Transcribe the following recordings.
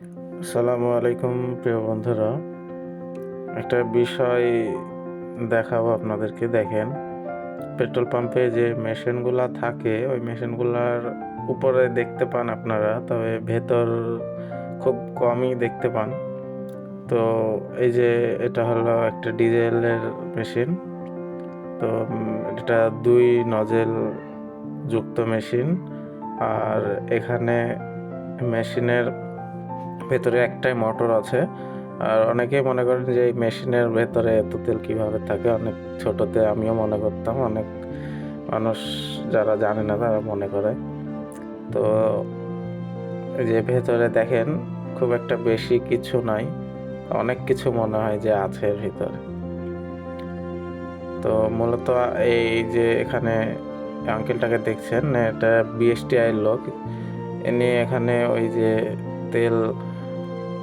আসসালামু আলাইকুম, প্রিয় বন্ধুরা। একটা বিষয় দেখাবো আপনাদেরকে, দেখেন। পেট্রোল পাম্পে যে মেশিনগুলো থাকে, ওই মেশিনগুলোর উপরে দেখতে পান আপনারা, তবে ভেতর খুব কমই দেখতে পান। তো এই যে এটা হলো একটা ডিজেলের মেশিন। তো এটা দুই নজেল যুক্ত মেশিন। আর এখানে মেশিনের ভেতরে একটাই মোটর আছে। আর অনেকেই মনে করেন যে এই মেশিনের ভেতরে এত তেল কীভাবে থাকে? অনেক ছোটোতে আমিও মনে করতাম, অনেক মানুষ যারা জানে না তারা মনে করে। তো যে ভেতরে দেখেন, খুব একটা বেশি কিছু নাই, অনেক কিছু মনে হয় যে আছে ভিতরে। তো মূলত এই যে এখানে আঙ্কেলটাকে দেখছেন, এটা বিএসটিআই লোক। ইনি এখানে ওই যে তেল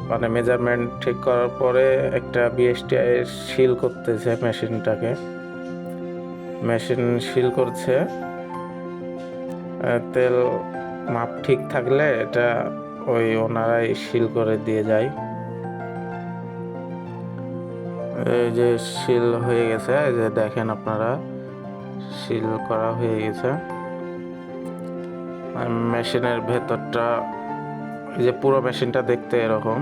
মানে মেজারমেন্ট ঠিক করার পরে একটা বিএসটিআই সিল করতেছে মেশিনটাকে। মেশিন সিল করছে। তেল মাপ ঠিক থাকলে এটা ওই ওনারাই সিল করে দিয়ে যায়। এই যে সিল হয়ে গেছে, এই যে দেখেন আপনারা সিল করা হয়ে গেছে। মেশিনের ভেতরটা, এই যে পুরো মেশিনটা দেখতে এরকম।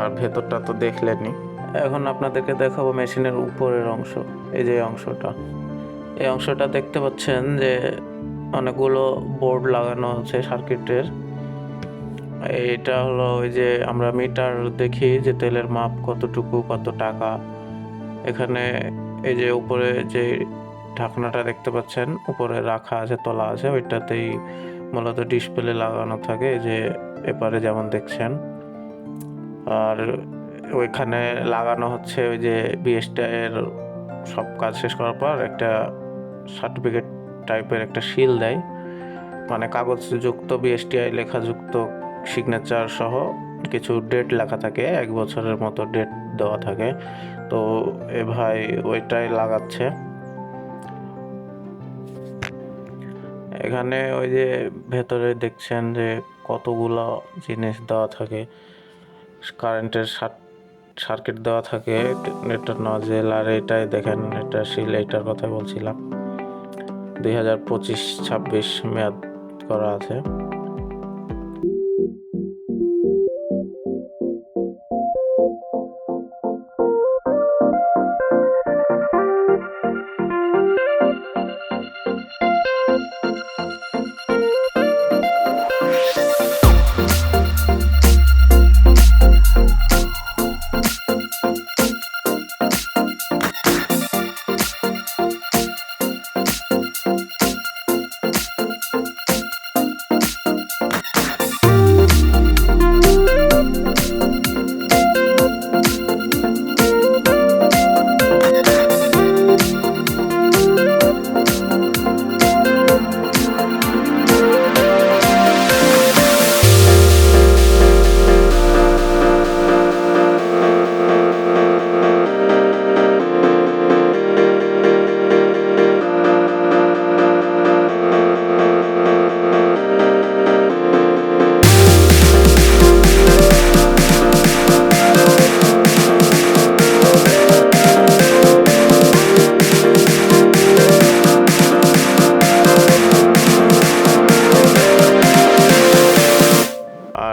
আর ভেতরটা তো দেখলেনি এখন আপনাদেরকে দেখাবো মেশিনের উপরের অংশ, এই যে অংশটা। এই অংশটা দেখতে পাচ্ছেন যে অনেকগুলো বোর্ড লাগানো আছে সার্কিটের। এটা হলো ওই যে আমরা মিটার দেখি যে তেলের মাপ কতটুকু, কত টাকা। এখানে এই যে উপরে যে ঢাকনাটা দেখতে পাচ্ছেন, উপরে রাখা আছে, তোলা আছে, ওইটাতেই মূলত ডিসপ্লে লাগানো থাকে যে এপারে যেমন দেখছেন। আর ওইখানে লাগানো হচ্ছে ওই যে বিএসটা এর সব কাজ শেষ করার পর একটা সার্টিফিকেট টাইপের একটা শিল দেয়। মানে কাগজযুক্ত বিএসটিআই লেখাযুক্ত সিগনেচার সহ কিছু ডেট লেখা থাকে, এক বছরের মতো ডেট দেওয়া থাকে। তো এ ভাই ওইটাই লাগাচ্ছে। এখানে ওই যে ভেতরে দেখছেন যে কতগুলো জিনিস দেওয়া থাকে। কারেন্টের সার্কিট দেওয়া থাকে এটা নজেল আর এটাই দেখেন, এটা শিল এটার কথা বলছিলাম। দুই হাজার পঁচিশ ছাব্বিশ মেয়াদ করা আছে।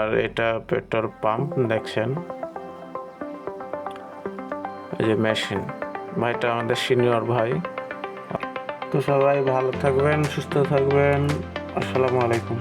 আর এটা পেট্রোল পাম্প, দেখছেন? এই যে মেশিন। ভাইটা আমাদের সিনিয়র ভাই। তো সবাই ভালো থাকবেন, সুস্থ থাকবেন। আসসালামু আলাইকুম।